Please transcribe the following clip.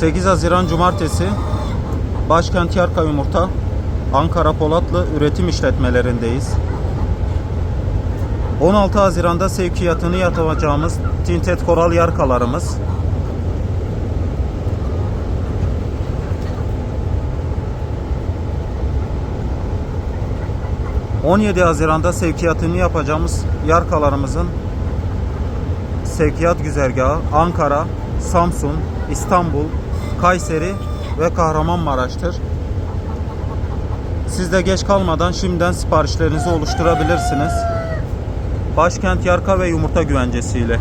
8 Haziran Cumartesi Başkent Yarka Yumurta Ankara Polatlı üretim işletmelerindeyiz. 16 Haziran'da sevkiyatını yapacağımız Tinted Koral yarkalarımız. ...17 Haziran'da sevkiyatını yapacağımız yarkalarımızın sevkiyat güzergahı Ankara, Samsun, İstanbul, Kayseri ve Kahramanmaraş'tır. Siz de geç kalmadan şimdiden siparişlerinizi oluşturabilirsiniz. Başkent Yarka ve Yumurta Güvencesi ile.